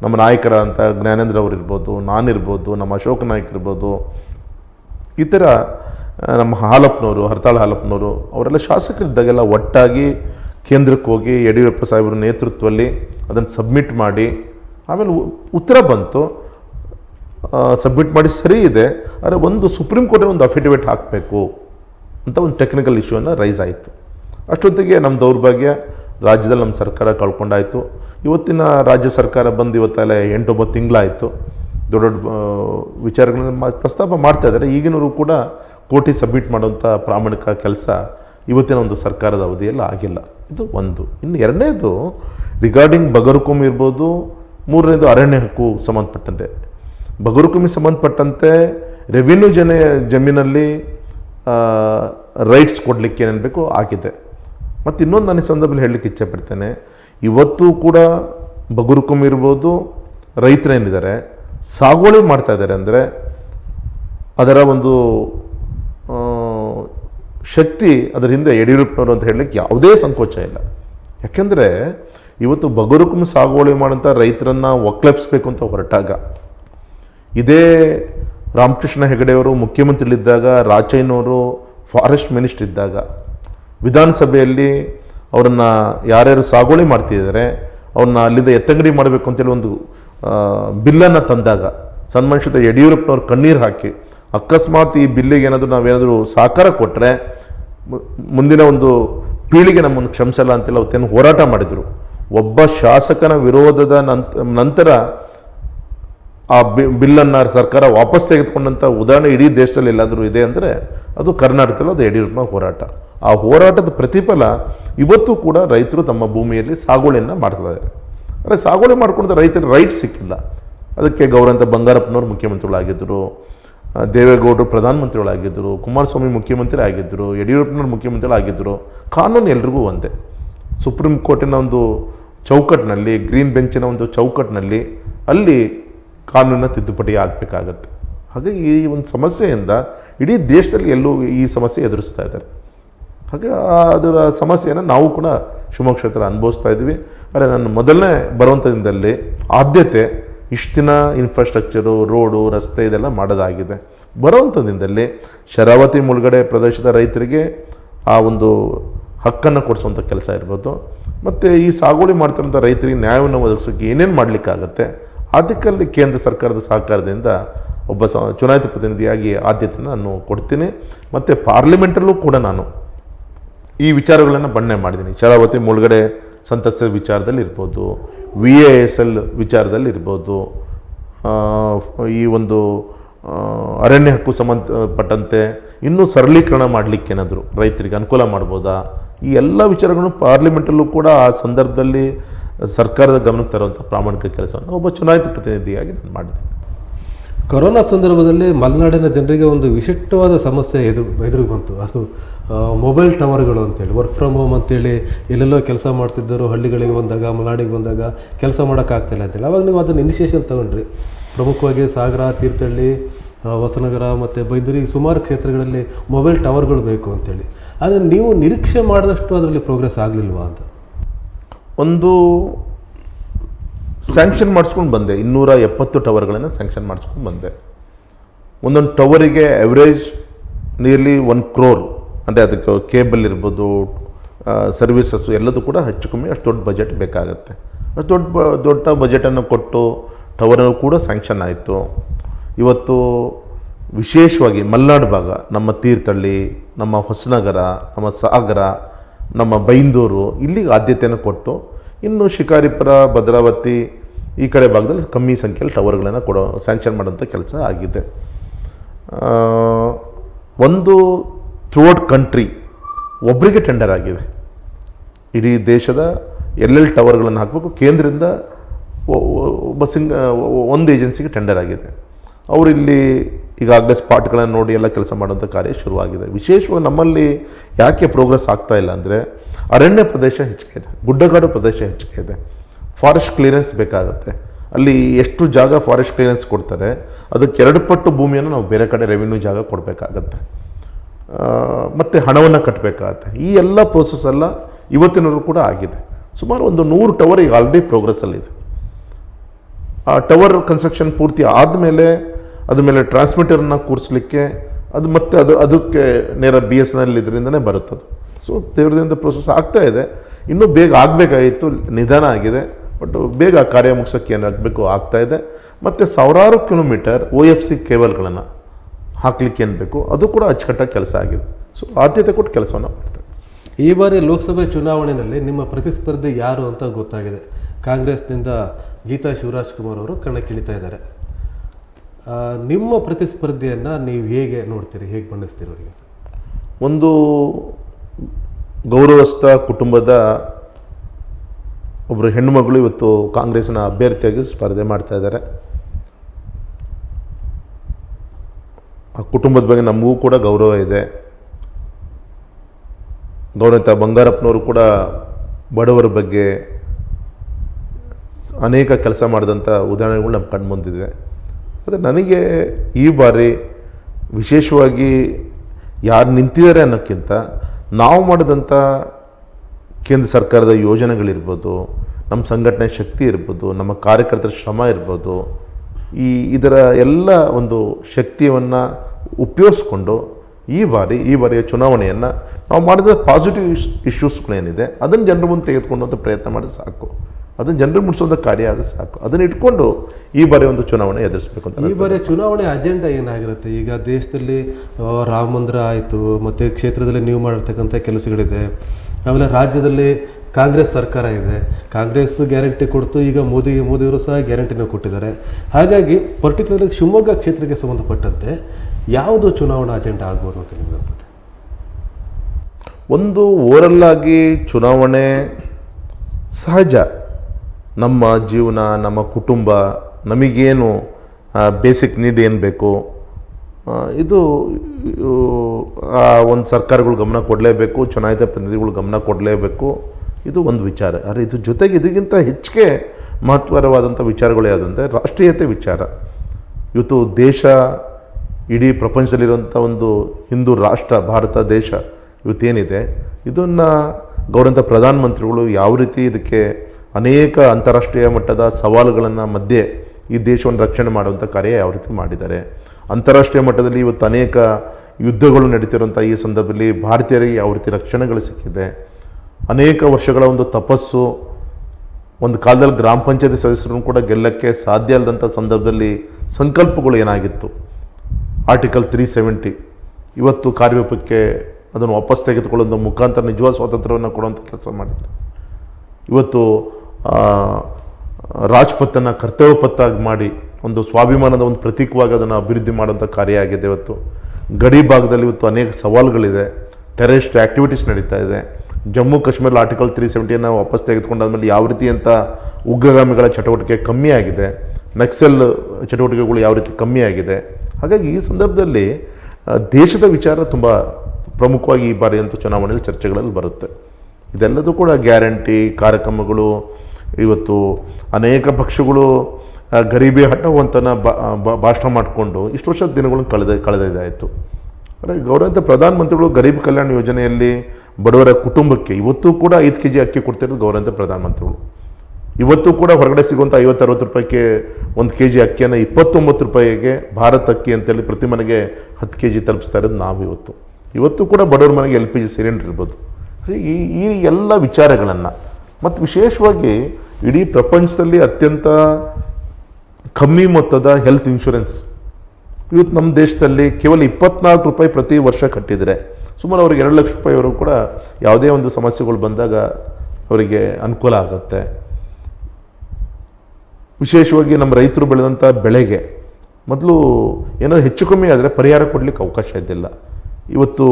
Speaker 2: ನಮ್ಮ ನಾಯಕರ ಅಂತ ಜ್ಞಾನೇಂದ್ರ ಅವರು ಇರ್ಬೋದು ನಾನಿರ್ಬೋದು ನಮ್ಮ ಅಶೋಕ್ ನಾಯಕ್ ಇರ್ಬೋದು, ಈ ಥರ ನಮ್ಮ ಹಾಲಪ್ಪನವರು ಹರತಾಳ ಹಾಲಪ್ಪನವರು ಅವರೆಲ್ಲ ಶಾಸಕರಿದ್ದಾಗೆಲ್ಲ ಒಟ್ಟಾಗಿ ಕೇಂದ್ರಕ್ಕೆ ಹೋಗಿ ಯಡಿಯೂರಪ್ಪ ಸಾಹೇಬರ ನೇತೃತ್ವದಲ್ಲಿ ಅದನ್ನು ಸಬ್ಮಿಟ್ ಮಾಡಿ, ಆಮೇಲೆ ಉತ್ತರ ಬಂತು. ಸಬ್ಮಿಟ್ ಮಾಡಿ ಸರಿ ಇದೆ. ಆದರೆ ಒಂದು ಸುಪ್ರೀಂ ಕೋರ್ಟಲ್ಲಿ ಒಂದು ಅಫಿಡವಿಟ್ ಹಾಕಬೇಕು ಅಂತ ಒಂದು ಟೆಕ್ನಿಕಲ್ ಇಶ್ಯೂನ ರೈಸ್ ಆಯಿತು. ಅಷ್ಟೊತ್ತಿಗೆ ನಮ್ಮ ದೌರ್ಭಾಗ್ಯ ರಾಜ್ಯದಲ್ಲಿ ನಮ್ಮ ಸರ್ಕಾರ ಕಳ್ಕೊಂಡಾಯಿತು. ಇವತ್ತಿನ ರಾಜ್ಯ ಸರ್ಕಾರ ಬಂದು ಇವತ್ತೆಲ್ಲ ಎಂಟೊಂಬತ್ತು ತಿಂಗಳಾಯಿತು. ದೊಡ್ಡ ದೊಡ್ಡ ವಿಚಾರಗಳನ್ನು ಪ್ರಸ್ತಾಪ ಮಾಡ್ತಾ ಇದ್ದಾರೆ. ಈಗಿನವರು ಕೂಡ ಕೋಟಿ ಸಬ್ಮಿಟ್ ಮಾಡುವಂಥ ಪ್ರಾಮಾಣಿಕ ಕೆಲಸ ಇವತ್ತಿನ ಒಂದು ಸರ್ಕಾರದ ಅವಧಿಯಲ್ಲಿ ಆಗಿಲ್ಲ. ಇದು ಒಂದು. ಇನ್ನು ಎರಡನೇದು ರಿಗಾರ್ಡಿಂಗ್ ಬಗರುಕುಮ್ ಇರ್ಬೋದು, ಮೂರನೇದು ಅರಣ್ಯ ಹಕ್ಕು ಸಂಬಂಧಪಟ್ಟಂತೆ. ಬಗರುಕುಮಿ ಸಂಬಂಧಪಟ್ಟಂತೆ ರೆವಿನ್ಯೂ ಜನ ಜಮೀನಲ್ಲಿ ರೈಟ್ಸ್ ಕೊಡಲಿಕ್ಕೆ ಏನೇನು ಬೇಕು ಆಗಿದೆ. ಮತ್ತು ಇನ್ನೊಂದು ನಾನು ಈ ಸಂದರ್ಭದಲ್ಲಿ ಹೇಳಲಿಕ್ಕೆ ಇಚ್ಛೆಪಡ್ತೇನೆ ಇವತ್ತು ಕೂಡ ಬಗುರುಕುಮ್ ಇರ್ಬೋದು ರೈತರೇನಿದ್ದಾರೆ ಸಾಗುವಳಿ ಮಾಡ್ತಾ ಇದ್ದಾರೆ ಅಂದರೆ ಅದರ ಒಂದು ಶಕ್ತಿ ಅದರ ಹಿಂದೆ ಯಡಿಯೂರಪ್ಪನವರು ಅಂತ ಹೇಳಲಿಕ್ಕೆ ಯಾವುದೇ ಸಂಕೋಚ ಇಲ್ಲ. ಯಾಕೆಂದರೆ ಇವತ್ತು ಬಗುರುಕುಮ್ ಸಾಗುವಳಿ ಮಾಡೋಂಥ ರೈತರನ್ನು ಒಕ್ಲೆಪ್ಸ್ಬೇಕು ಅಂತ ಹೊರಟಾಗ, ಇದೇ ರಾಮಕೃಷ್ಣ ಹೆಗಡೆಯವರು ಮುಖ್ಯಮಂತ್ರಿಲಿದ್ದಾಗ ರಾಚಯ್ಯನವರು ಫಾರೆಸ್ಟ್ ಮಿನಿಸ್ಟರ್ ಇದ್ದಾಗ, ವಿಧಾನಸಭೆಯಲ್ಲಿ ಅವರನ್ನು ಯಾರ್ಯಾರು ಸಾಗುವಳಿ ಮಾಡ್ತಿದ್ದಾರೆ, ಅವ್ರನ್ನ ಅಲ್ಲಿಂದ ಎತ್ತಂಗಡಿ ಮಾಡಬೇಕು ಅಂತೇಳಿ ಒಂದು ಬಿಲ್ಲನ್ನು ತಂದಾಗ, ಸನ್ಮಾನಿಸಿದ ಯಡಿಯೂರಪ್ಪನವ್ರು ಕಣ್ಣೀರು ಹಾಕಿ, ಅಕಸ್ಮಾತ್ ಈ ಬಿಲ್ಲಿಗೆ ಏನಾದರೂ ನಾವೇನಾದರೂ ಸಹಕಾರ ಕೊಟ್ಟರೆ ಮುಂದಿನ ಒಂದು ಪೀಳಿಗೆ ನಮ್ಮನ್ನು ಕ್ಷಮಿಸಲ್ಲ ಅಂತೆಲ್ಲ ಅವತ್ತೇನು ಹೋರಾಟ ಮಾಡಿದರು. ಒಬ್ಬ ಶಾಸಕನ ವಿರೋಧದ ನಂತ, ನಂತರ ಆ ಬಿಲ್ಲನ್ನು ಸರ್ಕಾರ ವಾಪಸ್ ತೆಗೆದುಕೊಂಡಂಥ ಉದಾಹರಣೆ ಇಡೀ ದೇಶದಲ್ಲಿ ಎಲ್ಲಾದರೂ ಇದೆ ಅಂದರೆ ಅದು ಕರ್ನಾಟಕದಲ್ಲಿ ಅದು ಯಡಿಯೂರಪ್ಪನ ಹೋರಾಟ. ಆ ಹೋರಾಟದ ಪ್ರತಿಫಲ ಇವತ್ತು ಕೂಡ ರೈತರು ತಮ್ಮ ಭೂಮಿಯಲ್ಲಿ ಸಾಗುವಳಿಯನ್ನು ಮಾಡ್ತಿದ್ದಾರೆ. ಅಂದರೆ ಸಾಗುವಳಿ ಮಾಡ್ಕೊಂಡ್ರೆ ರೈತರಿಗೆ ರೈಟ್ ಸಿಕ್ಕಿಲ್ಲ. ಅದಕ್ಕೆ ಗೌರಂತ ಬಂಗಾರಪ್ಪನವರು ಮುಖ್ಯಮಂತ್ರಿಗಳಾಗಿದ್ದರು ದೇವೇಗೌಡರು ಪ್ರಧಾನಮಂತ್ರಿಗಳಾಗಿದ್ದರು ಕುಮಾರಸ್ವಾಮಿ ಮುಖ್ಯಮಂತ್ರಿ ಆಗಿದ್ದರು ಯಡಿಯೂರಪ್ಪನವ್ರು ಮುಖ್ಯಮಂತ್ರಿಗಳಾಗಿದ್ದರು ಕಾನೂನು ಎಲ್ರಿಗೂ ಒಂದೇ. ಸುಪ್ರೀಂ ಕೋರ್ಟಿನ ಒಂದು ಚೌಕಟ್ಟಿನಲ್ಲಿ ಗ್ರೀನ್ ಬೆಂಚಿನ ಒಂದು ಚೌಕಟ್ಟಿನಲ್ಲಿ ಅಲ್ಲಿ ಕಾನೂನಿನ ತಿದ್ದುಪಡಿ ಆಗಬೇಕಾಗತ್ತೆ. ಹಾಗಾಗಿ ಈ ಒಂದು ಸಮಸ್ಯೆಯಿಂದ ಇಡೀ ದೇಶದಲ್ಲಿ ಎಲ್ಲೂ ಈ ಸಮಸ್ಯೆ ಎದುರಿಸ್ತಾ ಇದ್ದಾರೆ. ಹಾಗೆ ಅದರ ಸಮಸ್ಯೆಯನ್ನು ನಾವು ಕೂಡ ಶಿವಮೊಗ್ಗ ಕ್ಷೇತ್ರ ಅನುಭವಿಸ್ತಾ ಇದ್ದೀವಿ. ಆದರೆ ನನ್ನ ಮೊದಲನೇ ಬರುವಂಥ ದಿನದಲ್ಲಿ ಆದ್ಯತೆ ಇಷ್ಟಿನ ಇನ್ಫ್ರಾಸ್ಟ್ರಕ್ಚರು ರೋಡು ರಸ್ತೆ ಇದೆಲ್ಲ ಮಾಡೋದಾಗಿದೆ. ಬರುವಂಥ ದಿನದಲ್ಲಿ ಶರಾವತಿ ಮುಳುಗಡೆ ಪ್ರದೇಶದ ರೈತರಿಗೆ ಆ ಒಂದು ಹಕ್ಕನ್ನು ಕೊಡಿಸುವಂಥ ಕೆಲಸ ಇರ್ಬೋದು. ಮತ್ತು ಈ ಸಾಗುವಳಿ ಮಾಡ್ತಿರೋಂಥ ರೈತರಿಗೆ ನ್ಯಾಯವನ್ನು ಒದಗಿಸೋಕ್ಕೆ ಏನೇನು ಮಾಡಲಿಕ್ಕಾಗತ್ತೆ? ಅದಕ್ಕಲ್ಲಿ ಕೇಂದ್ರ ಸರ್ಕಾರದ ಸಹಕಾರದಿಂದ ಒಬ್ಬ ಸ ಚುನಾಯಿತ ಪ್ರತಿನಿಧಿಯಾಗಿ ಆದ್ಯತೆಯನ್ನು ನಾನು ಕೊಡ್ತೀನಿ. ಮತ್ತು ಪಾರ್ಲಿಮೆಂಟಲ್ಲೂ ಕೂಡ ನಾನು ಈ ವಿಚಾರಗಳನ್ನು ಬಣ್ಣೆ ಮಾಡಿದ್ದೀನಿ. ಶರಾವತಿ ಮುಳುಗಡೆ ಸಂತಸ ವಿಚಾರದಲ್ಲಿ ಇರ್ಬೋದು ವಿ ಎ ಎಸ್ ಎಲ್ ವಿಚಾರದಲ್ಲಿ ಇರ್ಬೋದು ಈ ಒಂದು ಅರಣ್ಯ ಹಕ್ಕು ಸಂಬಂಧಪಟ್ಟಂತೆ ಇನ್ನೂ ಸರಳೀಕರಣ ಮಾಡಲಿಕ್ಕೆ ಏನಾದರೂ ರೈತರಿಗೆ ಅನುಕೂಲ ಮಾಡ್ಬೋದಾ? ಈ ಎಲ್ಲ ವಿಚಾರಗಳನ್ನು ಪಾರ್ಲಿಮೆಂಟಲ್ಲೂ ಕೂಡ ಆ ಸಂದರ್ಭದಲ್ಲಿ ಸರ್ಕಾರದ ಗಮನಕ್ಕೆ ತರುವಂಥ ಪ್ರಾಮಾಣಿಕ ಕೆಲಸವನ್ನು ಒಬ್ಬ ಚುನಾಯಿತ ಪ್ರತಿನಿಧಿಯಾಗಿ ನಾನು ಮಾಡಿದೆ
Speaker 1: ಕೊರೋನಾ ಸಂದರ್ಭದಲ್ಲಿ ಮಲೆನಾಡಿನ ಜನರಿಗೆ ಒಂದು ವಿಶಿಷ್ಟವಾದ ಸಮಸ್ಯೆ ಎದುರು ಎದುರಿಗೆ ಬಂತು. ಅದು ಮೊಬೈಲ್ ಟವರ್ಗಳು ಅಂತೇಳಿ ವರ್ಕ್ ಫ್ರಮ್ ಹೋಮ್ ಅಂತೇಳಿ, ಎಲ್ಲೆಲ್ಲೋ ಕೆಲಸ ಮಾಡ್ತಿದ್ದರು, ಹಳ್ಳಿಗಳಿಗೆ ಬಂದಾಗ, ಮಲೆನಾಡಿಗೆ ಬಂದಾಗ ಕೆಲಸ ಮಾಡೋಕ್ಕಾಗ್ತಿಲ್ಲ ಅಂತೇಳಿ. ಅವಾಗ ನೀವು ಅದನ್ನು ಇನಿಷಿಯೇಷನ್ ತಗೊಂಡ್ರಿ. ಪ್ರಮುಖವಾಗಿ ಸಾಗರ, ತೀರ್ಥಹಳ್ಳಿ ಹೊಸನಗರ ಮತ್ತು ಬೈಂದೂರಿ ಸುಮಾರು ಕ್ಷೇತ್ರಗಳಲ್ಲಿ ಮೊಬೈಲ್ ಟವರ್ಗಳು ಬೇಕು ಅಂತೇಳಿ. ಆದರೆ ನೀವು ನಿರೀಕ್ಷೆ ಮಾಡಿದಷ್ಟು ಅದರಲ್ಲಿ ಪ್ರೋಗ್ರೆಸ್ ಆಗಲಿಲ್ವಾ ಅಂತ?
Speaker 2: ಒಂದು ಸ್ಯಾಂಕ್ಷನ್ ಮಾಡಿಸ್ಕೊಂಡು ಬಂದೆ. ಇನ್ನೂರ ಎಪ್ಪತ್ತು ಟವರ್ಗಳನ್ನು ಸ್ಯಾಂಕ್ಷನ್ ಮಾಡಿಸ್ಕೊಂಡು ಬಂದೆ. ಒಂದೊಂದು ಟವರಿಗೆ ಅವರೇಜ್ ನಿಯರ್ಲಿ ಒನ್ ಕ್ರೋರ್ ಅಂದರೆ ಅದಕ್ಕೆ ಕೇಬಲ್ ಇರ್ಬೋದು ಸರ್ವಿಸಸ್ಸು ಎಲ್ಲದೂ ಕೂಡ ಹೆಚ್ಚು ಕಮ್ಮಿ ಅಷ್ಟು ದೊಡ್ಡ ಬಜೆಟ್ ಬೇಕಾಗುತ್ತೆ. ಅಷ್ಟು ದೊಡ್ಡ ಬ, ದೊಡ್ಡ ಬಜೆಟನ್ನು ಕೊಟ್ಟು ಟವರ್ ಕೂಡ ಸ್ಯಾಂಕ್ಷನ್ ಆಯಿತು. ಇವತ್ತು ವಿಶೇಷವಾಗಿ ಮಲೆನಾಡು ಭಾಗ, ನಮ್ಮ ತೀರ್ಥಳ್ಳಿ ನಮ್ಮ ಹೊಸನಗರ, ನಮ್ಮ ಸಾಗರ ನಮ್ಮ ಬೈಂದೂರು ಇಲ್ಲಿಗೆ ಆದ್ಯತೆಯನ್ನು ಕೊಟ್ಟು ಇನ್ನು ಶಿಕಾರಿಪುರ, ಭದ್ರಾವತಿ ಈ ಕಡೆ ಭಾಗದಲ್ಲಿ ಕಮ್ಮಿ ಸಂಖ್ಯೆಯಲ್ಲಿ ಟವರ್ಗಳನ್ನು ಕೊಡೋ, ಸ್ಯಾಂಕ್ಷನ್ ಮಾಡೋಂಥ ಕೆಲಸ ಆಗಿದೆ. ಒಂದು ಥ್ರೂಔಟ್ ಕಂಟ್ರಿ ಒಬ್ಬರಿಗೆ ಟೆಂಡರ್ ಆಗಿದೆ. ಇಡೀ ದೇಶದ ಎಲ್ಲೆಲ್ಲಿ ಟವರ್ಗಳನ್ನು ಹಾಕಬೇಕು, ಕೇಂದ್ರದಿಂದ ಒಬ್ಬ ಸಿಂಗ್ ಒಂದು ಏಜೆನ್ಸಿಗೆ ಟೆಂಡರ್ ಆಗಿದೆ. ಅವರಿಲ್ಲಿ ಈಗಾಗಲೇ ಸ್ಪಾಟ್ಗಳನ್ನು ನೋಡಿ ಎಲ್ಲ ಕೆಲಸ ಮಾಡುವಂಥ ಕಾರ್ಯ ಶುರುವಾಗಿದೆ. ವಿಶೇಷವಾಗಿ ನಮ್ಮಲ್ಲಿ ಯಾಕೆ ಪ್ರೋಗ್ರೆಸ್ ಆಗ್ತಾ ಇಲ್ಲ ಅಂದರೆ ಅರಣ್ಯ ಪ್ರದೇಶ ಹೆಚ್ಚಿಗೆ ಇದೆ, ಗುಡ್ಡಗಾಡು ಪ್ರದೇಶ ಹೆಚ್ಚಿಗೆ ಇದೆ. ಫಾರೆಸ್ಟ್ ಕ್ಲಿಯರೆನ್ಸ್ ಬೇಕಾಗುತ್ತೆ. ಅಲ್ಲಿ ಎಷ್ಟು ಜಾಗ ಫಾರೆಸ್ಟ್ ಕ್ಲಿಯರೆನ್ಸ್ ಕೊಡ್ತಾರೆ, ಅದಕ್ಕೆ ಎರಡು ಪಟ್ಟು ಭೂಮಿಯನ್ನು ನಾವು ಬೇರೆ ಕಡೆ ರೆವಿನ್ಯೂ ಜಾಗ ಕೊಡಬೇಕಾಗತ್ತೆ. ಮತ್ತು ಹಣವನ್ನು ಕಟ್ಟಬೇಕಾಗತ್ತೆ ಈ ಎಲ್ಲ ಪ್ರೋಸೆಸ್ ಎಲ್ಲ ಇವತ್ತಿನವರೆಗೂ ಕೂಡ ಆಗಿದೆ. ಸುಮಾರು ಒಂದು ನೂರು ಟವರ್ ಈಗ ಆಲ್ರೆಡಿ ಪ್ರೋಗ್ರೆಸ್ಸಲ್ಲಿದೆ ಆ ಟವರ್ ಕನ್ಸ್ಟ್ರಕ್ಷನ್ ಪೂರ್ತಿ ಆದಮೇಲೆ ಅದ್ರ ಮೇಲೆ ಟ್ರಾನ್ಸ್ಮಿಟರ್ನ ಕೂರಿಸ್ಲಿಕ್ಕೆ ಅದು ಮತ್ತೆ ಅದು ಅದಕ್ಕೆ ನೇರ ಬಿ ಎಸ್ ಎನ್ ಎಲ್ ಇದರಿಂದನೇ ಬರುತ್ತದು. ಸೊ ದೇವ್ರದಿಂದ ಪ್ರೋಸೆಸ್ ಆಗ್ತಾ ಇದೆ. ಇನ್ನೂ ಬೇಗ ಆಗಬೇಕಾಗಿತ್ತು, ನಿಧಾನ ಆಗಿದೆ. ಬಟ್ ಬೇಗ ಕಾರ್ಯ ಮುಗಿಸೋಕ್ಕೆ ಏನಾಗಬೇಕು ಆಗ್ತಾ ಇದೆ. ಮತ್ತು ಸಾವಿರಾರು ಕಿಲೋಮೀಟರ್ ಒ ಎಫ್ ಸಿ ಕೇಬಲ್ಗಳನ್ನು ಹಾಕ್ಲಿಕ್ಕೆ ಏನು ಬೇಕು, ಅದು ಕೂಡ ಅಚ್ಚುಕಟ್ಟಾಗಿ ಕೆಲಸ ಆಗಿದೆ. ಸೊ ಆದ್ಯತೆ ಕೊಟ್ಟು ಕೆಲಸವನ್ನು ಮಾಡ್ತಾರೆ.
Speaker 1: ಈ ಬಾರಿ ಲೋಕಸಭೆ ಚುನಾವಣೆಯಲ್ಲಿ ನಿಮ್ಮ ಪ್ರತಿಸ್ಪರ್ಧಿ ಯಾರು ಅಂತ ಗೊತ್ತಾಗಿದೆ. ಕಾಂಗ್ರೆಸ್ನಿಂದ ಗೀತಾ ಶಿವರಾಜ್ ಕುಮಾರ್ ಅವರು ಕಣಕ್ಕಿಳಿತಾ ಇದ್ದಾರೆ. ನಿಮ್ಮ ಪ್ರತಿಸ್ಪರ್ಧಿಯನ್ನು ನೀವು ಹೇಗೆ ನೋಡ್ತೀರಿ? ಹೇಗೆ ಬಣ್ಣಿಸ್ತೀರಿ ಅವರಿಗೆ?
Speaker 2: ಒಂದು ಗೌರವಸ್ಥ ಕುಟುಂಬದ ಒಬ್ಬರು ಹೆಣ್ಣುಮಗಳು ಇವತ್ತು ಕಾಂಗ್ರೆಸ್ನ ಅಭ್ಯರ್ಥಿಯಾಗಿ ಸ್ಪರ್ಧೆ ಮಾಡ್ತಾ ಇದ್ದಾರೆ. ಆ ಕುಟುಂಬದ ಬಗ್ಗೆ ನಮಗೂ ಕೂಡ ಗೌರವ ಇದೆ. ಗೌರವಿತ ಬಂಗಾರಪ್ಪನವರು ಕೂಡ ಬಡವರ ಬಗ್ಗೆ ಅನೇಕ ಕೆಲಸ ಮಾಡಿದಂಥ ಉದಾಹರಣೆಗಳು ನಮ್ಮ ಕಣ್ಮುಂದಿದೆ. ಆದರೆ ನನಗೆ ಈ ಬಾರಿ ವಿಶೇಷವಾಗಿ ಯಾರು ನಿಂತಿದ್ದಾರೆ ಅನ್ನೋಕ್ಕಿಂತ ನಾವು ಮಾಡಿದಂಥ ಕೇಂದ್ರ ಸರ್ಕಾರದ ಯೋಜನೆಗಳಿರ್ಬೋದು, ನಮ್ಮ ಸಂಘಟನೆ ಶಕ್ತಿ ಇರ್ಬೋದು, ನಮ್ಮ ಕಾರ್ಯಕರ್ತರ ಶ್ರಮ ಇರ್ಬೋದು, ಈ ಇದರ ಎಲ್ಲ ಒಂದು ಶಕ್ತಿಯನ್ನು ಉಪಯೋಗಿಸ್ಕೊಂಡು ಈ ಬಾರಿ, ಈ ಬಾರಿಯ ಚುನಾವಣೆಯನ್ನು ನಾವು ಮಾಡಿದ ಪಾಸಿಟಿವ್ ಇಶ್ ಇಶ್ಯೂಸ್ಗಳೇನಿದೆ ಅದನ್ನು ಜನರ ಮುಂದೆ ತೆಗೆದುಕೊಳ್ಳುವಂಥ ಪ್ರಯತ್ನ ಮಾಡಿದ್ರೆ ಸಾಕು. ಅದನ್ನು ಜನರು ಮುಟ್ಸೋದಕ್ಕೆ ಕಾರ್ಯ ಆದರೆ ಸಾಕು. ಅದನ್ನು ಇಟ್ಕೊಂಡು ಈ ಬಾರಿ ಒಂದು ಚುನಾವಣೆ ಎದುರಿಸಬೇಕು ಅಂತ
Speaker 1: ಈ ಬಾರಿ ಚುನಾವಣೆ ಅಜೆಂಡಾ ಏನಾಗಿರುತ್ತೆ? ಈಗ ದೇಶದಲ್ಲಿ ರಾಮ ಮಂದಿರ ಆಯಿತು ಮತ್ತು ಕ್ಷೇತ್ರದಲ್ಲಿ ನೀವು ಮಾಡಿರ್ತಕ್ಕಂಥ ಕೆಲಸಗಳಿದೆ. ಆಮೇಲೆ ರಾಜ್ಯದಲ್ಲಿ ಕಾಂಗ್ರೆಸ್ ಸರ್ಕಾರ ಇದೆ. ಕಾಂಗ್ರೆಸ್ ಗ್ಯಾರಂಟಿ ಕೊಡ್ತು ಈಗ ಮೋದಿ ಮೋದಿಯವರು ಸಹ ಗ್ಯಾರಂಟಿನ ಕೊಟ್ಟಿದ್ದಾರೆ. ಹಾಗಾಗಿ ಪರ್ಟಿಕ್ಯುಲರ್ಲಿ ಶಿವಮೊಗ್ಗ ಕ್ಷೇತ್ರಕ್ಕೆ ಸಂಬಂಧಪಟ್ಟಂತೆ ಯಾವುದು ಚುನಾವಣಾ ಅಜೆಂಡಾ ಆಗ್ಬೋದು ಅಂತ ನಿಮ್ಗೆ ಅನಿಸುತ್ತೆ?
Speaker 2: ಒಂದು ಓರಲ್ ಆಗಿ ಚುನಾವಣೆ ಸಹಜ. ನಮ್ಮ ಜೀವನ, ನಮ್ಮ ಕುಟುಂಬ, ನಮಗೇನು ಬೇಸಿಕ್ ನೀಡ್ ಏನು ಬೇಕು? ಇದು ಒಂದು ಸರ್ಕಾರಗಳು ಗಮನ ಕೊಡಲೇಬೇಕು, ಚುನಾಯಿತ ಪ್ರತಿನಿಧಿಗಳು ಗಮನ ಕೊಡಲೇಬೇಕು. ಇದು ಒಂದು ವಿಚಾರ. ಆದರೆ ಇದ್ರ ಜೊತೆಗೆ ಇದಕ್ಕಿಂತ ಹೆಚ್ಚಿಗೆ ಮಹತ್ವರವಾದಂಥ ವಿಚಾರಗಳು ಯಾವುದಂದರೆ ರಾಷ್ಟ್ರೀಯತೆ ವಿಚಾರ. ಇವತ್ತು ದೇಶ, ಇಡೀ ಪ್ರಪಂಚದಲ್ಲಿರುವಂಥ ಒಂದು ಹಿಂದೂ ರಾಷ್ಟ್ರ, ಭಾರತ ದೇಶ ಇವತ್ತೇನಿದೆ, ಇದನ್ನು ಗೌರವಂಥ ಪ್ರಧಾನಮಂತ್ರಿಗಳು ಯಾವ ರೀತಿ ಇದಕ್ಕೆ ಅನೇಕ ಅಂತಾರಾಷ್ಟ್ರೀಯ ಮಟ್ಟದ ಸವಾಲುಗಳನ್ನು ಮಧ್ಯೆ ಈ ದೇಶವನ್ನು ರಕ್ಷಣೆ ಮಾಡುವಂಥ ಕಾರ್ಯ ಯಾವ ರೀತಿ ಮಾಡಿದ್ದಾರೆ. ಅಂತಾರಾಷ್ಟ್ರೀಯ ಮಟ್ಟದಲ್ಲಿ ಇವತ್ತು ಅನೇಕ ಯುದ್ಧಗಳು ನಡೀತಿರುವಂಥ ಈ ಸಂದರ್ಭದಲ್ಲಿ ಭಾರತೀಯರಿಗೆ ಯಾವ ರೀತಿ ರಕ್ಷಣೆಗಳು ಸಿಕ್ಕಿದೆ. ಅನೇಕ ವರ್ಷಗಳ ಒಂದು ತಪಸ್ಸು, ಒಂದು ಕಾಲದಲ್ಲಿ ಗ್ರಾಮ ಪಂಚಾಯತಿ ಸದಸ್ಯರನ್ನು ಕೂಡ ಗೆಲ್ಲಕ್ಕೆ ಸಾಧ್ಯ ಇಲ್ಲದಂಥ ಸಂದರ್ಭದಲ್ಲಿ ಸಂಕಲ್ಪಗಳು ಏನಾಗಿತ್ತು. ಆರ್ಟಿಕಲ್ ತ್ರೀ ಸೆವೆಂಟಿ ಇವತ್ತು ಕಾರ್ಯರೂಪಕ್ಕೆ ಅದನ್ನು ವಾಪಸ್ ತೆಗೆದುಕೊಳ್ಳೋದು ಮುಖಾಂತರ ನಿಜವಾದ ಸ್ವಾತಂತ್ರ್ಯವನ್ನು ಕೊಡುವಂಥ ಕೆಲಸ ಮಾಡಿದ್ದಾರೆ. ಇವತ್ತು ರಾಜ್ಪಥನ್ನು ಕರ್ತವ್ಯ ಪತ್ತಾಗಿ ಮಾಡಿ ಒಂದು ಸ್ವಾಭಿಮಾನದ ಒಂದು ಪ್ರತೀಕವಾಗಿ ಅದನ್ನು ಅಭಿವೃದ್ಧಿ ಮಾಡೋಂಥ ಕಾರ್ಯ ಆಗಿದೆ ಇವತ್ತು. ಗಡಿ ಭಾಗದಲ್ಲಿ ಇವತ್ತು ಅನೇಕ ಸವಾಲುಗಳಿದೆ. ಟೆರರಿಸ್ಟ್ ಆ್ಯಕ್ಟಿವಿಟೀಸ್ ನಡೀತಾ ಇದೆ. ಜಮ್ಮು ಕಾಶ್ಮೀರ ಆರ್ಟಿಕಲ್ ತ್ರೀ ಸೆವೆಂಟಿಯನ್ನು ವಾಪಸ್ ತೆಗೆದುಕೊಂಡಾದ್ಮೇಲೆ ಯಾವ ರೀತಿ ಅಂತ ಉಗ್ರಗಾಮಿಗಳ ಚಟುವಟಿಕೆ ಕಮ್ಮಿ ಆಗಿದೆ. ನಕ್ಸಲ್ ಚಟುವಟಿಕೆಗಳು ಯಾವ ರೀತಿ ಕಮ್ಮಿ ಆಗಿದೆ. ಹಾಗಾಗಿ ಈ ಸಂದರ್ಭದಲ್ಲಿ ದೇಶದ ವಿಚಾರ ತುಂಬ ಪ್ರಮುಖವಾಗಿ ಈ ಬಾರಿ ಅಂತೂ ಚುನಾವಣೆಯಲ್ಲಿ ಚರ್ಚೆಗಳಲ್ಲಿ ಬರುತ್ತೆ. ಇದೆಲ್ಲದೂ ಕೂಡ ಗ್ಯಾರಂಟಿ ಕಾರ್ಯಕ್ರಮಗಳು ಇವತ್ತು ಅನೇಕ ಪಕ್ಷಗಳು ಗರೀಬಿ ಹಠವು ಅಂತನ ಬಾ- ಬಾ- ಭಾಷಣ ಮಾಡಿಕೊಂಡು ಇಷ್ಟು ವರ್ಷದ ದಿನಗಳನ್ನು ಕಳೆದ, ಕಳೆದಿದ್ದಾಯಿತು. ಅಂದರೆ ಗೌರವಂತ ಪ್ರಧಾನಮಂತ್ರಿಗಳು ಗರೀಬ್ ಕಲ್ಯಾಣ ಯೋಜನೆಯಲ್ಲಿ ಬಡವರ ಕುಟುಂಬಕ್ಕೆ ಇವತ್ತು ಕೂಡ ಐದು ಕೆ ಜಿ ಅಕ್ಕಿ ಕೊಡ್ತಿರೋದು ಗೌರವಂತ ಪ್ರಧಾನಮಂತ್ರಿಗಳು. ಇವತ್ತು ಕೂಡ ಹೊರಗಡೆ ಸಿಗುವಂಥ ಐವತ್ತರವತ್ತು ರೂಪಾಯಿಗೆ ಒಂದು ಕೆ ಜಿ ಅಕ್ಕಿಯನ್ನು ಇಪ್ಪತ್ತೊಂಬತ್ತು ರೂಪಾಯಿಗೆ ಭಾರತ ಅಕ್ಕಿ ಅಂತೇಳಿ ಪ್ರತಿ ಮನೆಗೆ ಹತ್ತು ಕೆ ಜಿ ತಲುಪಿಸ್ತಾ ಇರೋದು ನಾವು ಇವತ್ತು. ಇವತ್ತು ಕೂಡ ಬಡವ್ರ ಮನೆಗೆ ಎಲ್ ಪಿ ಜಿ ಸಿಲಿಂಡರ್ ಇರ್ಬೋದು. ಈ ಈ ಎಲ್ಲ ವಿಚಾರಗಳನ್ನು ಮತ್ತು ವಿಶೇಷವಾಗಿ ಇಡೀ ಪ್ರಪಂಚದಲ್ಲಿ ಅತ್ಯಂತ ಕಮ್ಮಿ ಮೊತ್ತದ ಹೆಲ್ತ್ ಇನ್ಶೂರೆನ್ಸ್ ಇವತ್ತು ನಮ್ಮ ದೇಶದಲ್ಲಿ ಕೇವಲ ಇಪ್ಪತ್ನಾಲ್ಕು ರೂಪಾಯಿ ಪ್ರತಿ ವರ್ಷ ಕಟ್ಟಿದರೆ, ಸುಮಾರು ಅವ್ರಿಗೆ ಎರಡು ಲಕ್ಷ ರೂಪಾಯಿವರೆಗೂ ಕೂಡ ಯಾವುದೇ ಒಂದು ಸಮಸ್ಯೆಗಳು ಬಂದಾಗ ಅವರಿಗೆ ಅನುಕೂಲ ಆಗುತ್ತೆ. ವಿಶೇಷವಾಗಿ ನಮ್ಮ ರೈತರು ಬೆಳೆದಂಥ ಬೆಳೆಗೆ, ಮೊದಲು ಏನೋ ಹೆಚ್ಚು ಕಮ್ಮಿ ಆದರೆ ಪರಿಹಾರ ಕೊಡಲಿಕ್ಕೆ ಅವಕಾಶ ಇದ್ದಿಲ್ಲ. ಇವತ್ತು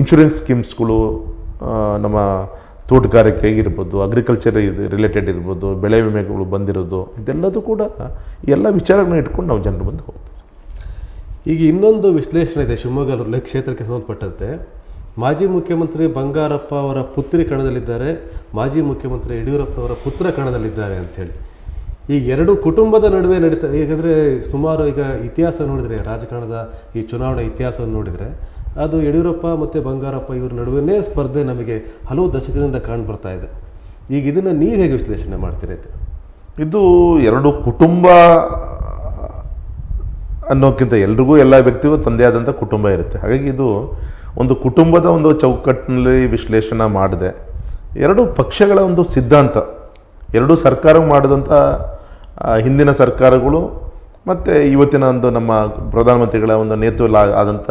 Speaker 2: ಇನ್ಶೂರೆನ್ಸ್ ಸ್ಕೀಮ್ಸ್ಗಳು ನಮ್ಮ ತೋಟಗಾರಿಕೆ ಇರ್ಬೋದು ಅಗ್ರಿಕಲ್ಚರ್ ಇದು ರಿಲೇಟೆಡ್ ಇರ್ಬೋದು, ಬೆಳೆ ವಿಮೆಗಳು ಬಂದಿರೋದು, ಇದೆಲ್ಲದೂ ಕೂಡ ಎಲ್ಲ ವಿಚಾರಗಳನ್ನ ಇಟ್ಕೊಂಡು ನಾವು ಜನರು ಬಂದು ಹೋಗ್ತೀವಿ.
Speaker 1: ಈಗ ಇನ್ನೊಂದು ವಿಶ್ಲೇಷಣೆ ಇದೆ ಶಿವಮೊಗ್ಗದಲ್ಲಿ ಕ್ಷೇತ್ರಕ್ಕೆ ಸಂಬಂಧಪಟ್ಟಂತೆ. ಮಾಜಿ ಮುಖ್ಯಮಂತ್ರಿ ಬಂಗಾರಪ್ಪ ಅವರ ಪುತ್ರಿ ಕಣದಲ್ಲಿದ್ದಾರೆ, ಮಾಜಿ ಮುಖ್ಯಮಂತ್ರಿ ಯಡಿಯೂರಪ್ಪ ಅವರ ಪುತ್ರ ಕಣದಲ್ಲಿದ್ದಾರೆ ಅಂಥೇಳಿ ಈ ಎರಡು ಕುಟುಂಬದ ನಡುವೆ ನಡೀತಾ ಹೇಗಾದರೆ ಸುಮಾರು ಈಗ ಇತಿಹಾಸ ನೋಡಿದರೆ, ರಾಜಕಾರಣದ ಈ ಚುನಾವಣೆ ಇತಿಹಾಸವನ್ನು ನೋಡಿದರೆ ಅದು ಯಡಿಯೂರಪ್ಪ ಮತ್ತು ಬಂಗಾರಪ್ಪ ಇವರ ನಡುವೆನೇ ಸ್ಪರ್ಧೆ ನಮಗೆ ಹಲವು ದಶಕದಿಂದ ಕಾಣ್ ಬರ್ತಾ ಇದೆ. ಈಗ ಇದನ್ನು ನೀವು ಹೇಗೆ ವಿಶ್ಲೇಷಣೆ ಮಾಡ್ತೀರಿ ಅಂತ
Speaker 2: ಇದು ಎರಡು ಕುಟುಂಬ, ಅನ್ನೋಕ್ಕಿಂತ ಎಲ್ರಿಗೂ ಎಲ್ಲ ವ್ಯಕ್ತಿಗೂ ತಂದೆ ಆದಂಥ ಕುಟುಂಬ ಇರುತ್ತೆ. ಹಾಗಾಗಿ ಇದು ಒಂದು ಕುಟುಂಬದ ಒಂದು ಚೌಕಟ್ಟಿನಲ್ಲಿ ವಿಶ್ಲೇಷಣೆ ಮಾಡಿದೆ. ಎರಡು ಪಕ್ಷಗಳ ಒಂದು ಸಿದ್ಧಾಂತ, ಎರಡು ಸರ್ಕಾರ ಮಾಡಿದಂಥ ಹಿಂದಿನ ಸರ್ಕಾರಗಳು ಮತ್ತು ಇವತ್ತಿನ ಒಂದು ನಮ್ಮ ಪ್ರಧಾನಮಂತ್ರಿಗಳ ಒಂದು ನೇತೃತ್ವ ಆದಂಥ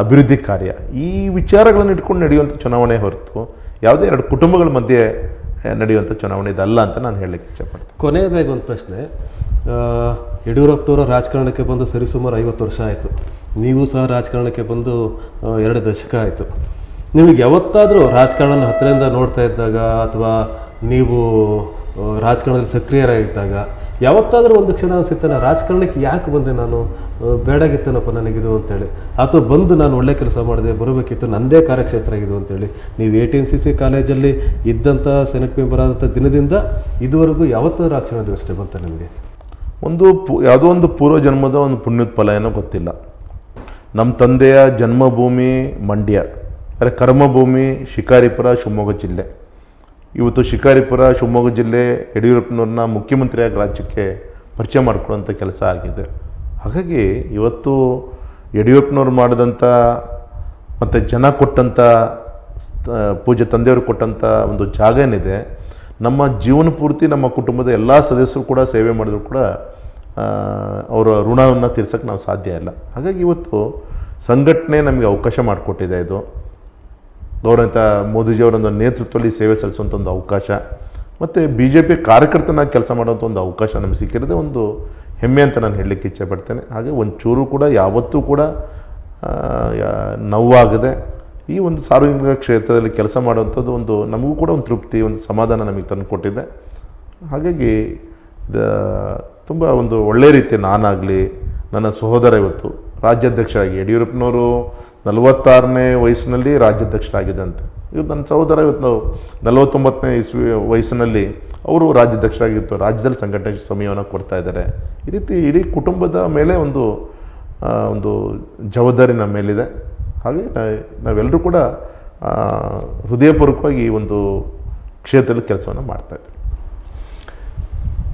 Speaker 2: ಅಭಿವೃದ್ಧಿ ಕಾರ್ಯ. ಈ ವಿಚಾರಗಳನ್ನು ಇಟ್ಕೊಂಡು ನಡೆಯುವಂಥ ಚುನಾವಣೆ ಹೊರತು ಯಾವುದೇ ಎರಡು ಕುಟುಂಬಗಳ ಮಧ್ಯೆ ನಡೆಯುವಂಥ ಚುನಾವಣೆ ಇದಲ್ಲ ಅಂತ ನಾನು ಹೇಳಲಿಕ್ಕೆ ಇಷ್ಟಪಡ್ತೀನಿ
Speaker 1: ಕೊನೆಯದಾಗಿ ಒಂದು ಪ್ರಶ್ನೆ. ಯಡಿಯೂರಪ್ಪನವರ ರಾಜಕಾರಣಕ್ಕೆ ಬಂದು ಸರಿಸುಮಾರು ಐವತ್ತು ವರ್ಷ ಆಯಿತು. ನೀವು ಸಹ ರಾಜಕಾರಣಕ್ಕೆ ಬಂದು ಎರಡು ದಶಕ ಆಯಿತು. ನಿಮಗೆ ಯಾವತ್ತಾದರೂ ರಾಜಕಾರಣ ಹತ್ತಿರದಿಂದ ನೋಡ್ತಾ ಇದ್ದಾಗ ಅಥವಾ ನೀವು ರಾಜಕಾರಣದಲ್ಲಿ ಸಕ್ರಿಯರಾಗಿದ್ದಾಗ ಯಾವತ್ತಾದರೂ ಒಂದು ಕ್ಷಣ ಅನಿಸುತ್ತೆ ರಾಜಕಾರಣಕ್ಕೆ ಯಾಕೆ ಬಂದೆ? ನಾನು ಬೇಡಾಗಿತ್ತೇನಪ್ಪ ನನಗಿದು ಅಂತೇಳಿ. ಅಥವಾ ಬಂದು ನಾನು ಒಳ್ಳೆ ಕೆಲಸ ಮಾಡಿದೆ, ಬರಬೇಕಿತ್ತು ನನ್ನದೇ ಕಾರ್ಯಕ್ಷೇತ್ರ ಇದು ಅಂತೇಳಿ. ನೀವು A T N C C ಕಾಲೇಜಲ್ಲಿ ಇದ್ದಂಥ ಸೆನೆಟ್ ಮೆಂಬರ್ ಆದಂಥ ದಿನದಿಂದ ಇದುವರೆಗೂ ಯಾವತ್ತಾದರೂ ಆ ಯೋಚನೆ ಬಂತ ನಿಮಗೆ?
Speaker 2: ಒಂದು ಪು, ಯಾವುದೋ ಒಂದು ಪೂರ್ವ ಜನ್ಮದ ಒಂದು ಪುಣ್ಯದ ಫಲ ಏನೋ ಗೊತ್ತಿಲ್ಲ. ನಮ್ಮ ತಂದೆಯ ಜನ್ಮಭೂಮಿ ಮಂಡ್ಯ ಅಂದರೆ ಕರ್ಮಭೂಮಿ ಶಿಕಾರಿಪುರ ಶಿವಮೊಗ್ಗ ಜಿಲ್ಲೆ. ಇವತ್ತು ಶಿಕಾರಿಪುರ, ಶಿವಮೊಗ್ಗ ಜಿಲ್ಲೆ ಯಡಿಯೂರಪ್ಪನವ್ರನ್ನ ಮುಖ್ಯಮಂತ್ರಿಯಾಗಿ ರಾಜ್ಯಕ್ಕೆ ಪರಿಚಯ ಮಾಡಿಕೊಡುವಂಥ ಕೆಲಸ ಆಗಿದೆ. ಹಾಗಾಗಿ ಇವತ್ತು ಯಡಿಯೂರಪ್ಪನವ್ರು ಮಾಡಿದಂಥ ಮತ್ತು ಜನ ಕೊಟ್ಟಂಥ ಪೂಜೆ ತಂದೆಯವರು ಕೊಟ್ಟಂಥ ಒಂದು ಜಾಗ ಏನಿದೆ, ನಮ್ಮ ಜೀವನ ಪೂರ್ತಿ ನಮ್ಮ ಕುಟುಂಬದ ಎಲ್ಲ ಸದಸ್ಯರು ಕೂಡ ಸೇವೆ ಮಾಡಿದ್ರು ಕೂಡ ಅವರ ಋಣವನ್ನು ತೀರ್ಸೋಕ್ಕೆ ನಾವು ಸಾಧ್ಯ ಇಲ್ಲ. ಹಾಗಾಗಿ ಇವತ್ತು ಸಂಘಟನೆ ನಮಗೆ ಅವಕಾಶ ಮಾಡಿಕೊಟ್ಟಿದೆ ಇದು. ಗೌರವಿತ ಮೋದಿಜಿಯವರೊಂದು ನೇತೃತ್ವದಲ್ಲಿ ಸೇವೆ ಸಲ್ಲಿಸುವಂಥ ಒಂದು ಅವಕಾಶ, ಮತ್ತು ಬಿ ಜೆ ಪಿ ಕಾರ್ಯಕರ್ತನಾಗಿ ಕೆಲಸ ಮಾಡುವಂಥ ಒಂದು ಅವಕಾಶ ನಮಗೆ ಸಿಕ್ಕಿರೋದೇ ಒಂದು ಹೆಮ್ಮೆ ಅಂತ ನಾನು ಹೇಳಲಿಕ್ಕೆ ಇಚ್ಛೆ ಪಡ್ತೇನೆ. ಹಾಗೆ ಒಂಚೂರು ಕೂಡ, ಯಾವತ್ತೂ ಕೂಡ ನೋವಾಗದೆ ಈ ಒಂದು ಸಾರ್ವಜನಿಕ ಕ್ಷೇತ್ರದಲ್ಲಿ ಕೆಲಸ ಮಾಡುವಂಥದ್ದು ಒಂದು ನಮಗೂ ಕೂಡ ಒಂದು ತೃಪ್ತಿ, ಒಂದು ಸಮಾಧಾನ ನಮಗೆ ತಂದು ಕೊಟ್ಟಿದೆ. ಹಾಗಾಗಿ ತುಂಬ ಒಂದು ಒಳ್ಳೆಯ ರೀತಿ ನಾನಾಗಲಿ ನನ್ನ ಸಹೋದರ ಇವತ್ತು ರಾಜ್ಯಾಧ್ಯಕ್ಷರಾಗಿ ಯಡಿಯೂರಪ್ಪನವರು ನಲವತ್ತಾರನೇ ವಯಸ್ಸಿನಲ್ಲಿ ರಾಜ್ಯಾಧ್ಯಕ್ಷರಾಗಿದ್ದಂತೆ ಇವತ್ತು ನನ್ನ ಸಹೋದರ, ಇವತ್ತು ನಲವತ್ತೊಂಬತ್ತನೇ ಇಸ್ವಿ ವಯಸ್ಸಿನಲ್ಲಿ ಅವರು ರಾಜ್ಯಾಧ್ಯಕ್ಷರಾಗಿತ್ತು. ರಾಜ್ಯದಲ್ಲಿ ಸಂಘಟನೆ ಸಮಯವನ್ನು ಕೊಡ್ತಾ ಇದ್ದಾರೆ. ಈ ರೀತಿ ಇಡೀ ಕುಟುಂಬದ ಮೇಲೆ ಒಂದು ಒಂದು ಜವಾಬ್ದಾರಿ ನಮ್ಮ ಮೇಲಿದೆ. ಹಾಗೆ ನಾವೆಲ್ಲರೂ ಕೂಡ ಹೃದಯಪೂರ್ವಕವಾಗಿ ಈ ಒಂದು ಕ್ಷೇತ್ರದಲ್ಲಿ ಕೆಲಸವನ್ನು ಮಾಡ್ತಾ ಇದ್ದೀವಿ.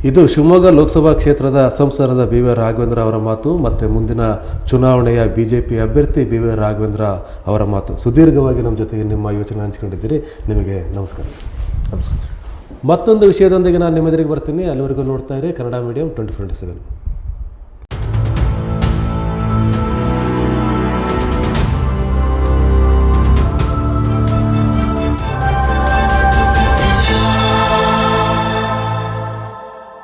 Speaker 1: ಇದು ಶಿವಮೊಗ್ಗ ಲೋಕಸಭಾ ಕ್ಷೇತ್ರದ ಸಂಸದರಾದ ಬಿ ವಿ ರಾಘವೇಂದ್ರ ಅವರ ಮಾತು ಮತ್ತು ಮುಂದಿನ ಚುನಾವಣೆಯ ಬಿ ಜೆ ಪಿ ಅಭ್ಯರ್ಥಿ ಬಿ ವಿ ರಾಘವೇಂದ್ರ ಅವರ ಮಾತು. ಸುದೀರ್ಘವಾಗಿ ನಮ್ಮ ಜೊತೆಗೆ ನಿಮ್ಮ ಯೋಚನೆ ಹಂಚಿಕೊಂಡಿದ್ದೀರಿ. ನಿಮಗೆ ನಮಸ್ಕಾರ.
Speaker 2: ನಮಸ್ಕಾರ.
Speaker 1: ಮತ್ತೊಂದು ವಿಷಯದೊಂದಿಗೆ ನಾನು ನಿಮ್ಮೆದುರಿಗೆ ಬರ್ತೀನಿ. ಅಲ್ಲಿವರೆಗೂ ನೋಡ್ತಾ ಇರಿ. Kannada medium twenty twenty seven.